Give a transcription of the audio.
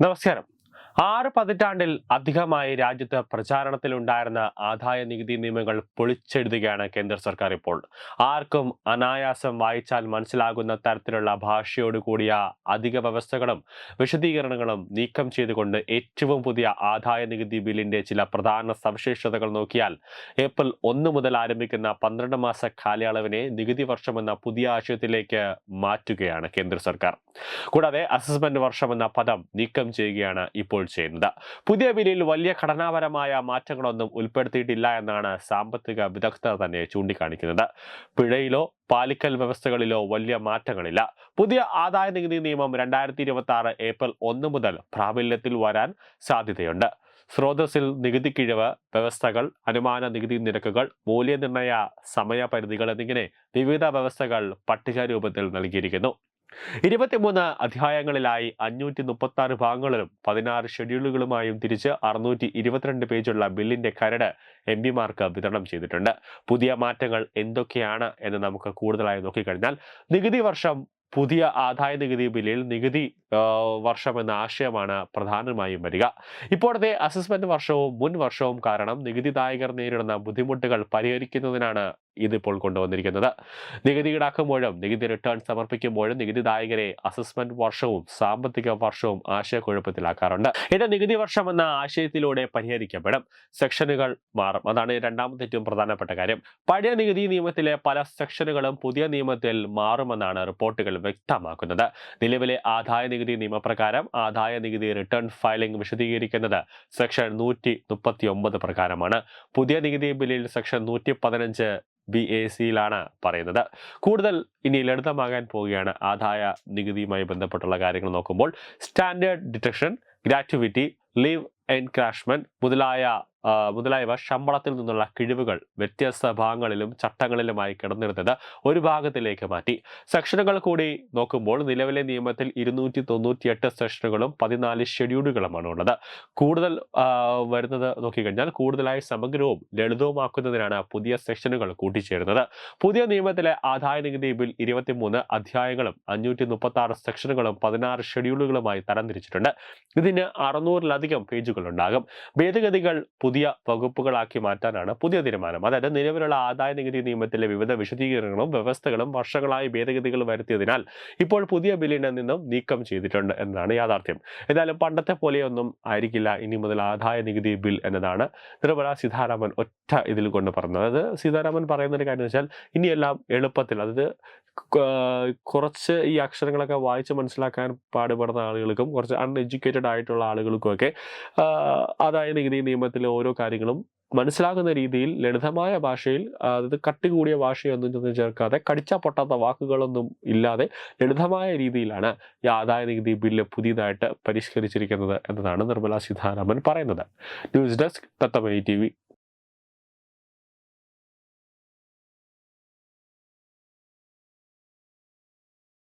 നമസ്കാരം. ആറ് പതിറ്റാണ്ടിൽ അധികമായി രാജ്യത്ത് പ്രചാരണത്തിലുണ്ടായിരുന്ന ആദായ നികുതി നിയമങ്ങൾ പൊളിച്ചെഴുതുകയാണ് കേന്ദ്ര സർക്കാർ ഇപ്പോൾ. ആർക്കും അനായാസം വായിച്ചാൽ മനസ്സിലാകുന്ന തരത്തിലുള്ള ഭാഷയോട് കൂടിയ അധിക വ്യവസ്ഥകളും വിശദീകരണങ്ങളും നീക്കം ചെയ്തുകൊണ്ട് ഏറ്റവും പുതിയ ആദായ നികുതി ബില്ലിന്റെ ചില പ്രധാന സവിശേഷതകൾ നോക്കിയാൽ ഏപ്രിൽ ഒന്ന് മുതൽ ആരംഭിക്കുന്ന പന്ത്രണ്ട് മാസ കാലയളവിനെ നികുതി വർഷമെന്ന പുതിയ ആശയത്തിലേക്ക് മാറ്റുകയാണ് കേന്ദ്ര സർക്കാർ. കൂടാതെ അസസ്മെന്റ് വർഷം എന്ന പദം നീക്കം ചെയ്യുകയാണ് ഇപ്പോൾ ചെയ്യുന്നത്. പുതിയ ബില്ലിൽ വലിയ ഘടനാപരമായ മാറ്റങ്ങളൊന്നും ഉൾപ്പെടുത്തിയിട്ടില്ല എന്നാണ് സാമ്പത്തിക വിദഗ്ധർ തന്നെ ചൂണ്ടിക്കാണിക്കുന്നത്. പിഴയിലോ പാലിക്കൽ വ്യവസ്ഥകളിലോ വലിയ മാറ്റങ്ങളില്ല. പുതിയ ആദായ നികുതി നിയമം രണ്ടായിരത്തി ഇരുപത്തി ആറ് ഏപ്രിൽ ഒന്ന് മുതൽ പ്രാബല്യത്തിൽ വരാൻ സാധ്യതയുണ്ട്. സ്രോതസ്സിൽ നികുതി കിഴിവ് വ്യവസ്ഥകൾ അനുമാന നികുതി നിരക്കുകൾ മൂല്യനിർണയ സമയപരിധികൾ എന്നിങ്ങനെ വിവിധ വ്യവസ്ഥകൾ പട്ടിക രൂപത്തിൽ നൽകിയിരിക്കുന്നു. ഇരുപത്തിമൂന്ന് അധ്യായങ്ങളിലായി അഞ്ഞൂറ്റി മുപ്പത്തി ആറ് ഭാഗങ്ങളിലും പതിനാറ് ഷെഡ്യൂളുകളുമായും തിരിച്ച് അറുന്നൂറ്റി ഇരുപത്തിരണ്ട് പേജുള്ള ബില്ലിന്റെ കരട് എം പിമാർക്ക് വിതരണം ചെയ്തിട്ടുണ്ട്. പുതിയ മാറ്റങ്ങൾ എന്തൊക്കെയാണ് എന്ന് നമുക്ക് കൂടുതലായി നോക്കിക്കഴിഞ്ഞാൽ നികുതി വർഷം പുതിയ ആദായ നികുതി ബില്ലിൽ നികുതി വർഷം എന്ന ആശയമാണ് പ്രധാനമായും വരിക. ഇപ്പോഴത്തെ അസസ്മെന്റ് വർഷവും മുൻ വർഷവും കാരണം നികുതിദായകർ നേരിടുന്ന ബുദ്ധിമുട്ടുകൾ പരിഹരിക്കുന്നതിനാണ് ഇതിപ്പോൾ കൊണ്ടുവന്നിരിക്കുന്നത്. നികുതി ഈടാക്കുമ്പോഴും നികുതി റിട്ടേൺ സമർപ്പിക്കുമ്പോഴും നികുതിദായകരെ അസസ്മെന്റ് വർഷവും സാമ്പത്തിക വർഷവും ആശയക്കുഴപ്പത്തിലാക്കാറുണ്ട്. ഇത് നികുതി വർഷം എന്ന ആശയത്തിലൂടെ പരിഹരിക്കപ്പെടും. സെക്ഷനുകൾ മാറും. അതാണ് രണ്ടാമത്തെ ഏറ്റവും പ്രധാനപ്പെട്ട കാര്യം. പഴയ നികുതി നിയമത്തിലെ പല സെക്ഷനുകളും പുതിയ നിയമത്തിൽ മാറുമെന്നാണ് റിപ്പോർട്ടുകൾ വ്യക്തമാക്കുന്നത്. നിലവിലെ ആദായ നികുതി നിയമപ്രകാരം ആദായ നികുതി റിട്ടേൺ ഫയലിംഗ് വിശദീകരിക്കുന്നത് സെക്ഷൻ നൂറ്റി മുപ്പത്തി ഒമ്പത് പ്രകാരമാണ്. പുതിയ നികുതി ബില്ലിൽ സെക്ഷൻ നൂറ്റി പതിനഞ്ച് ബി എ സിയിലാണ് പറയുന്നത്. കൂടുതൽ ഇനി ലളിതമാകാൻ പോവുകയാണ് ആദായ നികുതിയുമായി ബന്ധപ്പെട്ടുള്ള കാര്യങ്ങൾ നോക്കുമ്പോൾ standard deduction gratuity leave encashment മുതലായ മുതലായവ ശമ്പളത്തിൽ നിന്നുള്ള കിഴിവുകൾ വ്യത്യസ്ത ഭാഗങ്ങളിലും ചട്ടങ്ങളിലുമായി കിടന്നിരുന്നത് ഒരു ഭാഗത്തിലേക്ക് മാറ്റി. സെക്ഷനുകൾ കൂടി നോക്കുമ്പോൾ നിലവിലെ നിയമത്തിൽ ഇരുന്നൂറ്റി തൊണ്ണൂറ്റിയെട്ട് സെക്ഷനുകളും പതിനാല് ഷെഡ്യൂളുകളുമാണ് ഉള്ളത്. കൂടുതൽ വരുന്നത് നോക്കിക്കഴിഞ്ഞാൽ കൂടുതലായി സമഗ്രവും ലളിതവുമാക്കുന്നതിനാണ് പുതിയ സെക്ഷനുകൾ കൂട്ടിച്ചേരുന്നത്. പുതിയ നിയമത്തിലെ ആദായ നികുതി ബിൽ ഇരുപത്തിമൂന്ന് അധ്യായങ്ങളും അഞ്ഞൂറ്റി മുപ്പത്തി ആറ് സെക്ഷനുകളും പതിനാറ് ഷെഡ്യൂളുകളുമായി തരംതിരിച്ചിട്ടുണ്ട്. ഇതിന് അറുന്നൂറിലധികം പേജുകൾ ഉണ്ടാകും ഭേദഗതികൾ പുതിയ വകുപ്പുകളാക്കി മാറ്റാനാണ് പുതിയ തീരുമാനം. അതായത് നിലവിലുള്ള ആദായ നികുതി നിയമത്തിലെ വിവിധ വിശദീകരണങ്ങളും വ്യവസ്ഥകളും വർഷങ്ങളായി ഭേദഗതികൾ വരുത്തിയതിനാൽ ഇപ്പോൾ പുതിയ ബില്ലിനെ നിന്നും നീക്കം ചെയ്തിട്ടുണ്ട് എന്നതാണ് യാഥാർത്ഥ്യം. എന്തായാലും പണ്ടത്തെ പോലെയൊന്നും ആയിരിക്കില്ല ഇനി മുതൽ ആദായ നികുതി ബിൽ എന്നതാണ് നിർമ്മല സീതാരാമൻ ഒറ്റ ഇതിൽ കൊണ്ട് പറഞ്ഞത്. അതായത് സീതാരാമൻ പറയുന്ന ഒരു കാര്യം എന്ന് വെച്ചാൽ ഇനിയെല്ലാം എളുപ്പത്തിൽ അതായത് കുറച്ച് ഈ അക്ഷരങ്ങളൊക്കെ വായിച്ച് മനസ്സിലാക്കാൻ പാടുപെടുന്ന ആളുകൾക്കും കുറച്ച് അൺഎഡ്യൂക്കേറ്റഡ് ആയിട്ടുള്ള ആളുകൾക്കുമൊക്കെ ആഹ് ആദായ നികുതി നിയമത്തിലെ ഓരോ കാര്യങ്ങളും മനസ്സിലാകുന്ന രീതിയിൽ ലളിതമായ ഭാഷയിൽ അതായത് കട്ടി കൂടിയ ഭാഷയൊന്നും ചേർക്കാതെ കടിച്ച പൊട്ടാത്ത വാക്കുകളൊന്നും ഇല്ലാതെ ലളിതമായ രീതിയിലാണ് ഈ ആദായ നികുതി ബില്ല് പുതിയതായിട്ട് പരിഷ്കരിച്ചിരിക്കുന്നത് എന്നതാണ് നിർമ്മലാ സീതാരാമൻ പറയുന്നത്. News desk തത്തമൈ T